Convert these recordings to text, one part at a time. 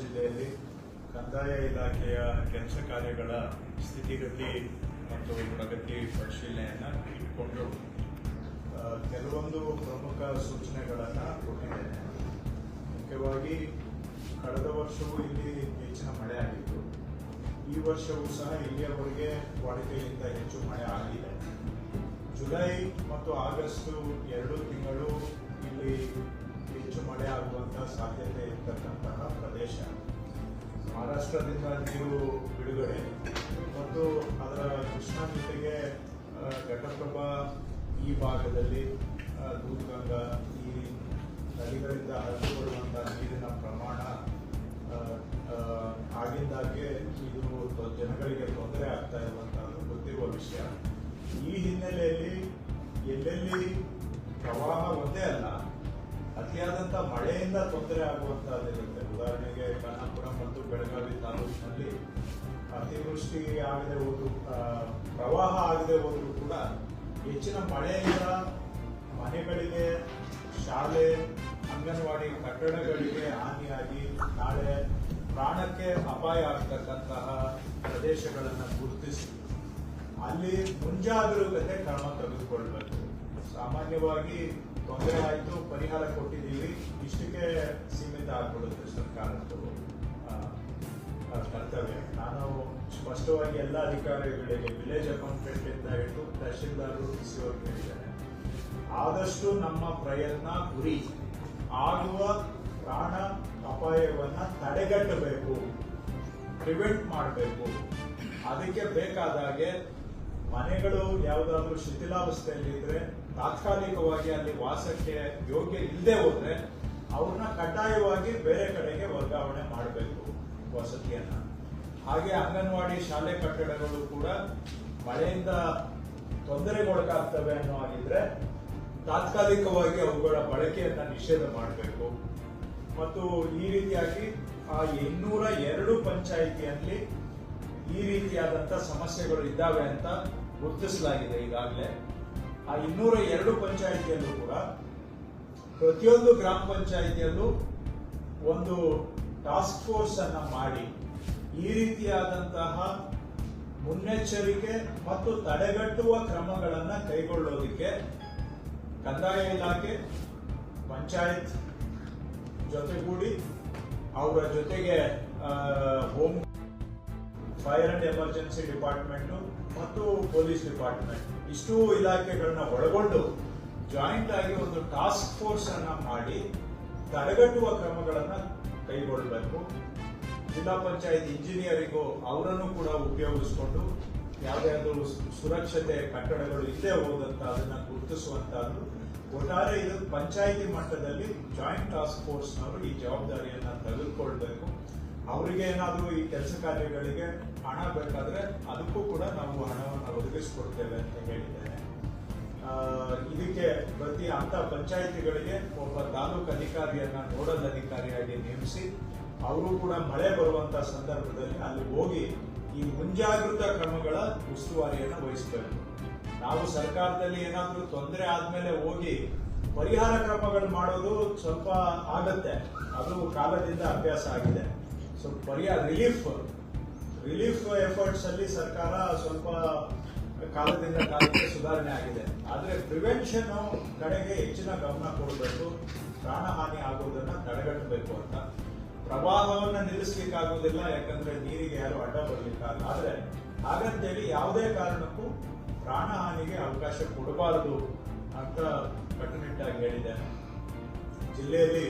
ಜಿಲ್ಲೆಯಲ್ಲಿ ಕಂದಾಯ ಇಲಾಖೆಯ ಕೆಲಸ ಕಾರ್ಯಗಳ ಸ್ಥಿತಿಗತಿ ಮತ್ತು ಪ್ರಗತಿ ಪರಿಶೀಲನೆಯನ್ನು ಇಟ್ಕೊಂಡು ಕೆಲವೊಂದು ಪ್ರಮುಖ ಸೂಚನೆಗಳನ್ನು ಕೊಟ್ಟಿದ್ದೇನೆ ಮುಖ್ಯವಾಗಿ ಕಳೆದ ವರ್ಷವೂ ಇಲ್ಲಿ ಹೆಚ್ಚಿನ ಮಳೆ ಆಗಿತ್ತು. ಈ ವರ್ಷವೂ ಸಹ ಇಲ್ಲಿಯವರೆಗೆ ವಾಡಿಕೆಗಿಂತ ಹೆಚ್ಚು ಮಳೆ ಆಗಿದೆ. ಜುಲೈ ಮತ್ತು ಆಗಸ್ಟ್ ಎರಡು ತಿಂಗಳು ಇಲ್ಲಿ ಮಳೆ ಆಗುವಂತ ಸಾಧ್ಯತೆ ಇರ್ತಕ್ಕಂತಹ ಪ್ರದೇಶ. ಮಹಾರಾಷ್ಟ್ರದಿಂದ ನೀರು ಬಿಡುಗಡೆ. ಮತ್ತು ಅದರ ಕೃಷ್ಣಾ ಜೊತೆಗೆ ಘಟಪ್ರಭಾ ಈ ಭಾಗದಲ್ಲಿ ದೂಧಗಂಗಾ ಈ ನದಿಗಳಿಂದ ಹರಿದುಕೊಳ್ಳುವಂತಹ ನೀರಿನ ಪ್ರಮಾಣ ಆಗಿಂದಾಗೆ ಇದು ಜನಗಳಿಗೆ ತೊಂದರೆ ಆಗ್ತಾ ಇರುವಂಥದ್ದು ಗೊತ್ತಿರುವ ವಿಷಯ. ಈ ಹಿನ್ನೆಲೆಯಲ್ಲಿ ಎಲ್ಲೆಲ್ಲಿ ಪ್ರವಾಹ ಒಂದೇ ಅಲ್ಲ ಅತಿಯಾದಂತ ಮಳೆಯಿಂದ ತೊಂದರೆ ಆಗುವಂತಹದ್ದಿರುತ್ತೆ ಉದಾಹರಣೆಗೆ ಖಾನಾಪುರ ಮತ್ತು ಬೆಳಗಾವಿ ತಾಲೂಕಿನಲ್ಲಿ ಅತಿವೃಷ್ಟಿ ಆಗದೆ ಹೋದ್ರು ಪ್ರವಾಹ ಆಗದೆ ಹೋದ್ರು ಕೂಡ ಹೆಚ್ಚಿನ ಮಳೆಯಿಂದ ಮನೆಗಳಿಗೆ, ಶಾಲೆ, ಅಂಗನವಾಡಿ ಕಟ್ಟಡಗಳಿಗೆ ಹಾನಿಯಾಗಿ ನಾಳೆ ಪ್ರಾಣಕ್ಕೆ ಅಪಾಯ ಆಗ್ತಕ್ಕಂತಹ ಪ್ರದೇಶಗಳನ್ನು ಗುರುತಿಸಿ. ಅಲ್ಲಿ ಮುಂಜಾಗ್ರತೆ ಕ್ರಮ ತೆಗೆದುಕೊಳ್ಬೇಕು. ಸಾಮಾನ್ಯವಾಗಿ ತೊಂದರೆ ಆಯಿತು, ಪರಿಹಾರ ಕೊಟ್ಟಿದ್ದೀವಿ. ಇಷ್ಟಕ್ಕೆ ಸೀಮಿತ ಆಗ್ಬಿಡುತ್ತೆ ಸರ್ಕಾರದ್ದು ಕರ್ತವ್ಯ. ನಾನು ಸ್ಪಷ್ಟವಾಗಿ ಎಲ್ಲ ಅಧಿಕಾರಿಗಳಿಗೆ ವಿಲೇಜ್ ಅಕೌಂಟೆಂಟ್ ಇಂದ ಹಿಡಿದು ತಹಶೀಲ್ದಾರರು ಹೇಳಿದ್ದಾರೆ. ಆದಷ್ಟು ನಮ್ಮ ಪ್ರಯತ್ನ ಗುರಿ, ಆಗುವ ಪ್ರಾಣ ಅಪಾಯವನ್ನ ತಡೆಗಟ್ಟಬೇಕು ಪ್ರಿವೆಂಟ್ ಮಾಡಬೇಕು. ಅದಕ್ಕೆ ಬೇಕಾದಾಗೆ ಮನೆಗಳು ಯಾವುದಾದ್ರೂ ಶಿಥಿಲಾವಸ್ಥೆಯಲ್ಲಿದ್ರೆ ತಾತ್ಕಾಲಿಕವಾಗಿ ಅಲ್ಲಿ ವಾಸಕ್ಕೆ ಯೋಗ್ಯ ಇಲ್ಲದೆ ಹೋದ್ರೆ ಅವ್ರನ್ನ ಕಡ್ಡಾಯವಾಗಿ ಬೇರೆ ಕಡೆಗೆ ವರ್ಗಾವಣೆ ಮಾಡಬೇಕು ವಸತಿಯನ್ನ. ಹಾಗೆ ಅಂಗನವಾಡಿ ಶಾಲೆ ಕಟ್ಟಡಗಳು ಕೂಡ ಮಳೆಯಿಂದ ತೊಂದರೆಗೊಳಗಾಗ್ತವೆ ಅನ್ನೋ ಆಗಿದ್ರೆ ತಾತ್ಕಾಲಿಕವಾಗಿ ಅವುಗಳ ಬಳಕೆಯನ್ನ ನಿಷೇಧ ಮಾಡಬೇಕು. ಮತ್ತು ಈ ರೀತಿಯಾಗಿ ಆ ಇನ್ನೂರ ಎರಡು ಪಂಚಾಯಿತಿಯಲ್ಲಿ ಈ ರೀತಿಯಾದಂತ ಸಮಸ್ಯೆಗಳು ಇದ್ದಾವೆ ಅಂತ ಗುರುತಿಸಲಾಗಿದೆ ಈಗಾಗಲೇ. ಆ ಇನ್ನೂರ ಎರಡು ಪಂಚಾಯಿತಿಯಲ್ಲೂ ಕೂಡ ಪ್ರತಿಯೊಂದು ಗ್ರಾಮ ಪಂಚಾಯಿತಿಯಲ್ಲೂ ಒಂದು ಟಾಸ್ಕ್ ಫೋರ್ಸ್ ಅನ್ನ ಮಾಡಿ ಈ ರೀತಿಯಾದಂತಹ ಮುನ್ನೆಚ್ಚರಿಕೆ ಮತ್ತು ತಡೆಗಟ್ಟುವ ಕ್ರಮಗಳನ್ನು ಕೈಗೊಳ್ಳೋದಕ್ಕೆ ಕಂದಾಯ ಇಲಾಖೆ, ಪಂಚಾಯತ್ ಜೊತೆಗೂಡಿ ಅವರ ಜೊತೆಗೆ home fire and emergency department ಮತ್ತು ಪೊಲೀಸ್ ಡಿಪಾರ್ಟ್ಮೆಂಟ್ ಇಷ್ಟು ಇಲಾಖೆಗಳನ್ನ ಒಳಗೊಂಡು ಜಾಯಿಂಟ್ ಆಗಿ ಒಂದು ಟಾಸ್ಕ್ ಫೋರ್ಸ್ ಅನ್ನ ಮಾಡಿ ತಡೆಗಟ್ಟುವ ಕ್ರಮಗಳನ್ನು ಕೈಗೊಳ್ಳಬೇಕು. ಜಿಲ್ಲಾ ಪಂಚಾಯತ್ ಇಂಜಿನಿಯರಿಗೂ ಅವರನ್ನು ಕೂಡ ಉಪಯೋಗಿಸಿಕೊಂಡು ಯಾವುದಾದ್ರೂ ಸುರಕ್ಷತೆ ಕಟ್ಟಡಗಳು ಇಲ್ಲೇ ಹೋದಂತ ಅದನ್ನ ಗುರುತಿಸುವಂತಹದ್ದು ಒಟ್ಟಾರೆ ಇದು ಪಂಚಾಯಿತಿ ಮಟ್ಟದಲ್ಲಿ ಜಾಯಿಂಟ್ ಟಾಸ್ಕ್ ಫೋರ್ಸ್ನವರು ಈ ಜವಾಬ್ದಾರಿಯನ್ನು ತೆಗೆದುಕೊಳ್ಬೇಕು. ಅವರಿಗೆ ಏನಾದರೂ ಈ ಕೆಲಸ ಕಾರ್ಯಗಳಿಗೆ ಹಣ ಬೇಕಾದ್ರೆ ಅದಕ್ಕೂ ಕೂಡ ನಾವು ಹಣವನ್ನು ಒದಗಿಸಿಕೊಡ್ತೇವೆ ಅಂತ ಹೇಳಿದ್ದೇನೆ. ಇದಕ್ಕೆ ಪ್ರತಿ ಅಂತ ಪಂಚಾಯಿತಿಗಳಿಗೆ ಒಬ್ಬ ತಾಲೂಕು ಅಧಿಕಾರಿಯನ್ನ ನೋಡಲ್ ಅಧಿಕಾರಿಯಾಗಿ ನೇಮಿಸಿ ಅವರು ಕೂಡ ಮಳೆ ಬರುವಂತ ಸಂದರ್ಭದಲ್ಲಿ ಅಲ್ಲಿ ಹೋಗಿ ಈ ಮುಂಜಾಗೃತಾ ಕ್ರಮಗಳ ಉಸ್ತುವಾರಿಯನ್ನು ವಹಿಸಬೇಕು. ನಾವು ಸರ್ಕಾರದಲ್ಲಿ ಏನಾದರೂ ತೊಂದರೆ ಆದ್ಮೇಲೆ ಹೋಗಿ ಪರಿಹಾರ ಕ್ರಮಗಳು ಮಾಡೋದು ಸ್ವಲ್ಪ ಆಗತ್ತೆ. ಅದು ಕಾಲದಿಂದ ಅಭ್ಯಾಸ ಆಗಿದೆ. ಸೊ ಪರಿಹಾರ ರಿಲೀಫ್ ರಿಲೀಫ್ ಎಫರ್ಟ್ಸ್ ಅಲ್ಲಿ ಸರ್ಕಾರ ಸ್ವಲ್ಪ ಕಾಲದಿಂದ ಕಾಲಕ್ಕೆ ಸುಧಾರಣೆ ಆಗಿದೆ. ಆದರೆ ಪ್ರಿವೆನ್ಷನ್ ಕಡೆಗೆ ಹೆಚ್ಚಿನ ಗಮನ ಕೊಡಬೇಕು. ಪ್ರಾಣಹಾನಿ ಆಗುವುದನ್ನ ತಡೆಗಟ್ಟಬೇಕು ಅಂತ. ಪ್ರವಾಹವನ್ನ ನಿಲ್ಲಿಸ್ಲಿಕ್ಕಾಗುವುದಿಲ್ಲ ಯಾಕಂದ್ರೆ ನೀರಿಗೆ ಯಾರು ಅಡ್ಡ ಬರ್ಲಿಕ್ಕಾಗಲ್ಲ ಆದರೆ ಹಾಗಂತೇಳಿ ಯಾವುದೇ ಕಾರಣಕ್ಕೂ ಪ್ರಾಣಹಾನಿಗೆ ಅವಕಾಶ ಕೊಡಬಾರದು ಅಂತ ಕಟ್ಟುನಿಟ್ಟಾಗಿ ಹೇಳಿದೆ ಜಿಲ್ಲೆಯಲ್ಲಿ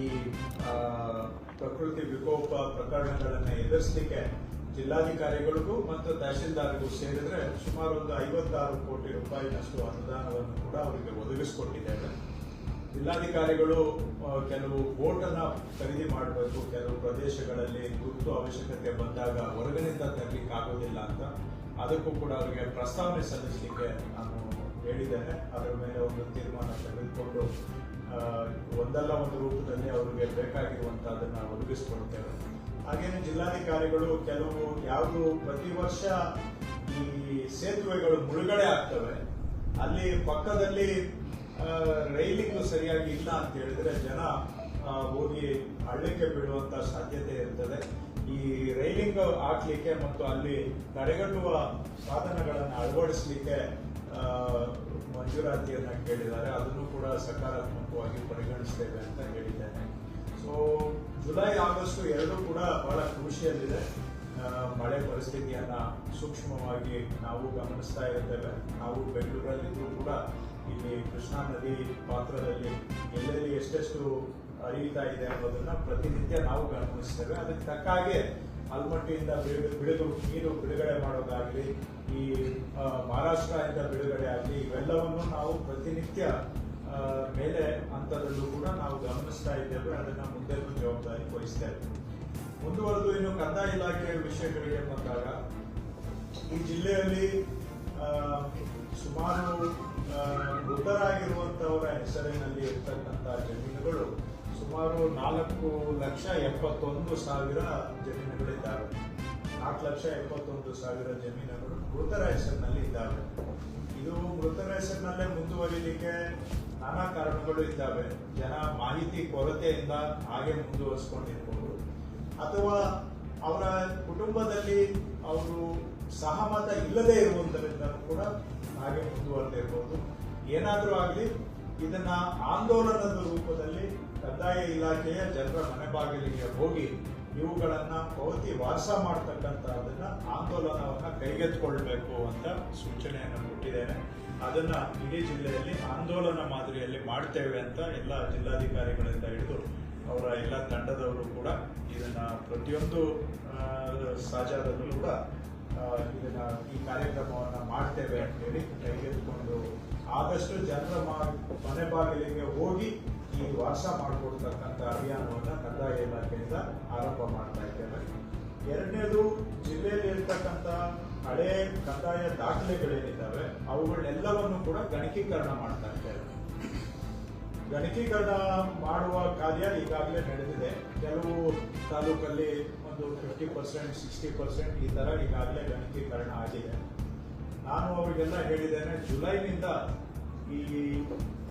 ಈ ಪ್ರಕೃತಿ ವಿಕೋಪ ಪ್ರಕರಣಗಳನ್ನು ಎದುರಿಸಲಿಕ್ಕೆ ಜಿಲ್ಲಾಧಿಕಾರಿಗಳಿಗೂ ಮತ್ತು ತಹಶೀಲ್ದಾರ್ಗೂ ಸೇರಿದ್ರೆ ಸುಮಾರು ಒಂದು ಐವತ್ತಾರು ಕೋಟಿ ರೂಪಾಯಿನಷ್ಟು ಅನುದಾನವನ್ನು ಕೂಡ ಅವರಿಗೆ ಒದಗಿಸಿಕೊಟ್ಟಿದ್ದೇವೆ ಜಿಲ್ಲಾಧಿಕಾರಿಗಳು ಕೆಲವು ಬೋಟನ್ನು ಖರೀದಿ ಮಾಡಬೇಕು, ಕೆಲವು ಪ್ರದೇಶಗಳಲ್ಲಿ ತುರ್ತು ಅವಶ್ಯಕತೆ ಬಂದಾಗ ಹೊರಗಿನಿಂದ ತರಲಿಕ್ಕೆ ಆಗೋದಿಲ್ಲ ಅಂತ. ಅದಕ್ಕೂ ಕೂಡ ಅವರಿಗೆ ಪ್ರಸ್ತಾವನೆ ಸಲ್ಲಿಸಲಿಕ್ಕೆ ನಾನು ಹೇಳಿದ್ದೇನೆ ಅದರ ಮೇಲೆ ಒಂದು ತೀರ್ಮಾನ ತೆಗೆದುಕೊಂಡು ಒಂದಲ್ಲ ಒಂದು ರೂಪದಲ್ಲಿ ಅವರಿಗೆ ಬೇಕಾಗಿರುವಂತಹದನ್ನ ಒದಗಿಸಿಕೊಡ್ತೇವೆ ಹಾಗೇನೆ ಜಿಲ್ಲಾಧಿಕಾರಿಗಳು ಕೆಲವು ಯಾವುದು ಪ್ರತಿ ವರ್ಷ ಈ ಸೇತುವೆಗಳು ಮುಳುಗಡೆ ಆಗ್ತವೆ. ಅಲ್ಲಿ ಪಕ್ಕದಲ್ಲಿ ರೈಲಿಂಗ್ ಸರಿಯಾಗಿ ಇಲ್ಲ ಅಂತ ಹೇಳಿದ್ರೆ ಜನ ಹೋಗಿ ಹಳ್ಳಕ್ಕೆ ಬೀಳುವಂತ ಸಾಧ್ಯತೆ ಇರ್ತದೆ. ಈ ರೈಲಿಂಗ್ ಹಾಕ್ಲಿಕ್ಕೆ ಮತ್ತು ಅಲ್ಲಿ ತಡೆಗಟ್ಟುವ ಸಾಧನಗಳನ್ನು ಅಳವಡಿಸಲಿಕ್ಕೆ ಮಂಜೂರಾತಿಯನ್ನ ಕೇಳಿದ್ದಾರೆ. ಅದನ್ನು ಕೂಡ ಸಕಾರಾತ್ಮಕವಾಗಿ ಪರಿಗಣಿಸ್ತೇವೆ ಅಂತ ಹೇಳಿದ್ದೇನೆ. ಸೊ ಜುಲೈ ಆಗಸ್ಟ್ ಎರಡೂ ಕೂಡ ಬಹಳ ಖುಷಿಯಲ್ಲಿದೆ. ಮಳೆ ಪರಿಸ್ಥಿತಿಯನ್ನ ಸೂಕ್ಷ್ಮವಾಗಿ ನಾವು ಗಮನಿಸ್ತಾ ಇರ್ತೇವೆ. ನಾವು ಬೆಂಗಳೂರಲ್ಲಿದ್ದು ಕೂಡ ಇಲ್ಲಿ ಕೃಷ್ಣಾ ನದಿ ಪಾತ್ರದಲ್ಲಿ ಎಲ್ಲೆಲ್ಲಿ ಎಷ್ಟೆಷ್ಟು ಹರಿಯುತ್ತಾ ಇದೆ ಅನ್ನೋದನ್ನ ಪ್ರತಿನಿತ್ಯ ನಾವು ಗಮನಿಸ್ತೇವೆ. ಅದಕ್ಕೆ ತಕ್ಕ ಹಾಗೆ ಆಲ್ಮಟ್ಟಿಯಿಂದ ಬಿಡುಗಡೆ ಬಿಡುಗು ನೀರು ಬಿಡುಗಡೆ ಮಾಡೋದಾಗಲಿ, ಈ ಮಹಾರಾಷ್ಟ್ರದಿಂದ ಬಿಡುಗಡೆ ಆಗಲಿ, ಇವೆಲ್ಲವನ್ನು ನಾವು ಪ್ರತಿನಿತ್ಯ ಮೇಲೆ ಹಂತದಲ್ಲೂ ಕೂಡ ನಾವು ಗಮನಿಸ್ತಾ ಇದ್ದೇವೆ, ಅದನ್ನ ಮುಂದೆ ಜವಾಬ್ದಾರಿ ವಹಿಸ್ತೇವೆ ಮುಂದುವರೆದು ಇನ್ನು ಕಂದಾಯ ಇಲಾಖೆಯ ವಿಷಯಗಳಿಗೆ ಬಂದಾಗ, ಈ ಜಿಲ್ಲೆಯಲ್ಲಿ ಸುಮಾರು ಮೃತರಾಗಿರುವಂತಹವರ ಹೆಸರಿನಲ್ಲಿ ಇರ್ತಕ್ಕಂಥ ಜಮೀನುಗಳು ಸುಮಾರು ನಾಲ್ಕು ಲಕ್ಷ ಎಪ್ಪತ್ತೊಂದು ಸಾವಿರ ಜಮೀನುಗಳಿದ್ದಾವೆ. ನಾಲ್ಕು ಲಕ್ಷ ಎಪ್ಪತ್ತೊಂದು ಸಾವಿರ ಜಮೀನುಗಳು ಮೃತರ ಹೆಸರಿನಲ್ಲಿ ಇದ್ದಾವೆ. ಇದು ಮೃತರ ಹೆಸರಿನಲ್ಲೇ ಮುಂದುವರಿಲಿಕ್ಕೆ ನಾನಾ ಕಾರಣಗಳು ಇದ್ದಾವೆ. ಜನ ಮಾಹಿತಿ ಕೊರತೆಯಿಂದ ಹಾಗೆ ಮುಂದುವರಿಸ್ಕೊಂಡಿರ್ಬೋದು. ಅಥವಾ ಅವರ ಕುಟುಂಬದಲ್ಲಿ ಅವರು ಸಹಮತ ಇಲ್ಲದೆ ಇರುವುದರಿಂದ ಕೂಡ ಹಾಗೆ ಮುಂದುವರೆದಿರ್ಬೋದು. ಏನಾದರೂ ಆಗಲಿ ಇದನ್ನ ಆಂದೋಲನದ ರೂಪದಲ್ಲಿ ಕಂದಾಯ ಇಲಾಖೆಯ ಜನರ ಮನೆ ಬಾಗಿಲಿಗೆ ಹೋಗಿ ಇವುಗಳನ್ನ ಪಾವತಿ ವಾಸ ಮಾಡ್ತಕ್ಕಂಥದ್ದನ್ನ ಆಂದೋಲನವನ್ನ ಕೈಗೆತ್ತಿಕೊಳ್ಬೇಕು ಅಂತ ಸೂಚನೆಯನ್ನು ಕೊಟ್ಟಿದ್ದೇನೆ. ಅದನ್ನ ಇಡೀ ಜಿಲ್ಲೆಯಲ್ಲಿ ಆಂದೋಲನ ಮಾದರಿಯಲ್ಲಿ ಮಾಡ್ತೇವೆ ಅಂತ ಎಲ್ಲ ಜಿಲ್ಲಾಧಿಕಾರಿಗಳಿಂದ ಹಿಡಿದು ಅವರ ಎಲ್ಲ ತಂಡದವರು ಕೂಡ ಇದನ್ನ ಪ್ರತಿಯೊಂದು ಆ, ಸಾಜಾದಲ್ಲೂ ಕೂಡ ಇದನ್ನ ಈ ಕಾರ್ಯಕ್ರಮವನ್ನ ಮಾಡ್ತೇವೆ ಅಂತ ಹೇಳಿ ಕೈಗೆತ್ತಿಕೊಂಡು ಆದಷ್ಟು ಜನರ ಮನೆ ಬಾಗಿಲಿಗೆ ಹೋಗಿ ಈ ವಾಸ ಮಾಡಿಕೊಡ್ತಕ್ಕಂಥ ಅಭಿಯಾನವನ್ನು ಕಂದಾಯ ಇಲಾಖೆಯಿಂದ ಆರಂಭ ಮಾಡ್ತಾ ಇದ್ದೇವೆ ಎರಡನೇದು ಜಿಲ್ಲೆಯಲ್ಲಿ ಇರ್ತಕ್ಕಂಥ ಹಳೆ ಕಂದಾಯ ದಾಖಲೆಗಳೇನಿದ್ದಾವೆ ಅವುಗಳನ್ನೆಲ್ಲವನ್ನು ಕೂಡ ಗಣಕೀಕರಣ ಮಾಡ್ತಾ ಇದ್ದೇವೆ ಗಣಕೀಕರಣ ಮಾಡುವ ಕಾರ್ಯ ಈಗಾಗಲೇ ನಡೆದಿದೆ. ಕೆಲವು ತಾಲೂಕಲ್ಲಿ ಒಂದು ಫಿಫ್ಟಿ ಪರ್ಸೆಂಟ್ ಸಿಕ್ಸ್ಟಿ ಪರ್ಸೆಂಟ್ ಈ ಥರ ಈಗಾಗಲೇ ಗಣಕೀಕರಣ ಆಗಿದೆ. ನಾನು ಅವರಿಗೆಲ್ಲ ಹೇಳಿದ್ದೇನೆ, ಜುಲೈನಿಂದ ಈ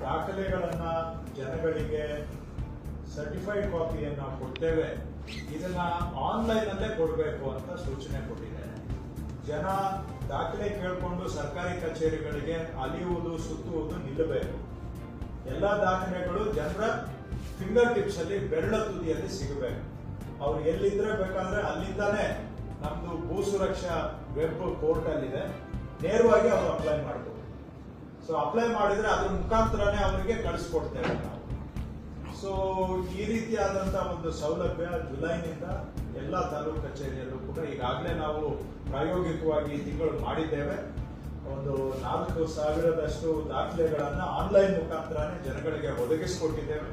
ದಾಖಲೆಗಳನ್ನು ಜನಗಳಿಗೆ ಸರ್ಟಿಫೈಡ್ ಕಾಪಿಯನ್ನ ಕೊಡ್ತೇವೆ. ಇದನ್ನ ಆನ್ಲೈನ್ ಅಲ್ಲೇ ಕೊಡಬೇಕು ಅಂತ ಸೂಚನೆ ಕೊಟ್ಟಿದ್ದೇನೆ. ಜನ ದಾಖಲೆ ಕೇಳಿಕೊಂಡು ಸರ್ಕಾರಿ ಕಚೇರಿಗಳಿಗೆ ಅಲಿಯುವುದು, ಸುತ್ತುವುದು ನಿಲ್ಲಬೇಕು. ಎಲ್ಲ ದಾಖಲೆಗಳು ಜನರ ಫಿಂಗರ್ ಟಿಪ್ಸ್ ಅಲ್ಲಿ ಬೆರಳ ತುದಿಯಲ್ಲಿ ಸಿಗಬೇಕು. ಅವ್ರು ಎಲ್ಲಿದ್ರೆ ಬೇಕಾದ್ರೆ ಅಲ್ಲಿಂದಾನೇ ನಮ್ದು ಭೂ ಸುರಕ್ಷಾ ವೆಬ್ ಪೋರ್ಟಲ್ ಇದೆ. ನೇರವಾಗಿ ಅವ್ರು ಅಪ್ಲೈ ಮಾಡಬಹುದು ಸೊ ಅಪ್ಲೈ ಮಾಡಿದ್ರೆ ಅದ್ರ ಮುಖಾಂತರನೇ ಅವರಿಗೆ ಕಳಿಸ್ಕೊಡ್ತೇವೆ ನಾವು. ಸೊ ಈ ರೀತಿಯಾದಂತಹ ಒಂದು ಸೌಲಭ್ಯ ಜುಲೈನಿಂದ ಎಲ್ಲ ತಾಲೂಕು ಕಚೇರಿಯಲ್ಲೂ ಕೂಡ ಈಗಾಗಲೇ ನಾವು ಪ್ರಾಯೋಗಿಕವಾಗಿ ತಿಂಗಳು ಮಾಡಿದ್ದೇವೆ. ಒಂದು ನಾಲ್ಕು ಸಾವಿರದಷ್ಟು ದಾಖಲೆಗಳನ್ನು ಆನ್ಲೈನ್ ಮುಖಾಂತರನೇ ಜನಗಳಿಗೆ ಒದಗಿಸಿಕೊಟ್ಟಿದ್ದೇವೆ.